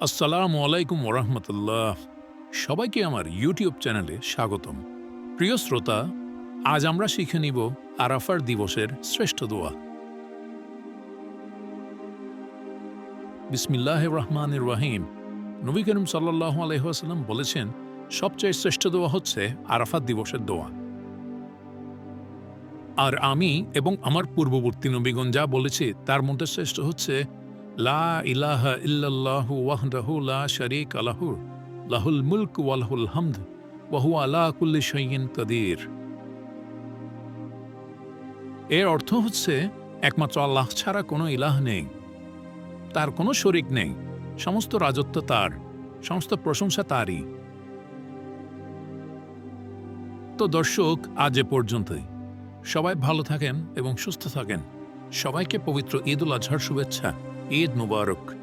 আসসালামু আলাইকুম ওরহমতুল্লাহ। সবাইকে আমার ইউটিউব চ্যানেলে স্বাগতম। প্রিয় শ্রোতা, আজ আমরা শিখে নিব আরাফার দিবসের শ্রেষ্ঠ দোয়া। বিসমিল্লাহ রহমানির রাহিম। নবী করিম সাল্লাহ আলহাম বলেছেন, সবচেয়ে শ্রেষ্ঠ দোয়া হচ্ছে আরাফাত দিবসের দোয়া। আর আমি এবং আমার পূর্ববর্তী নবীগণ যা বলেছে, তার মধ্যে শ্রেষ্ঠ হচ্ছে লা ইলাহা ইল্লাল্লাহু ওয়াহদাহু লা শারীকা লাহু, লাহুল মুলক ওয়া লাহুল হামদ, ওয়া হুয়া আলা কুল্লি শাইইন কাদির। এর অর্থ হচ্ছে, একমাত্র আল্লাহ ছাড়া কোনো ইলাহ নেই, তার কোনো শরিক নেই, সমস্ত রাজত্ব তার, সমস্ত প্রশংসা তারই। তো দর্শক, আজ এ পর্যন্তই। সবাই ভালো থাকেন এবং সুস্থ থাকেন। সবাইকে পবিত্র ঈদ উল আজহার শুভেচ্ছা। ঈদ মুবারক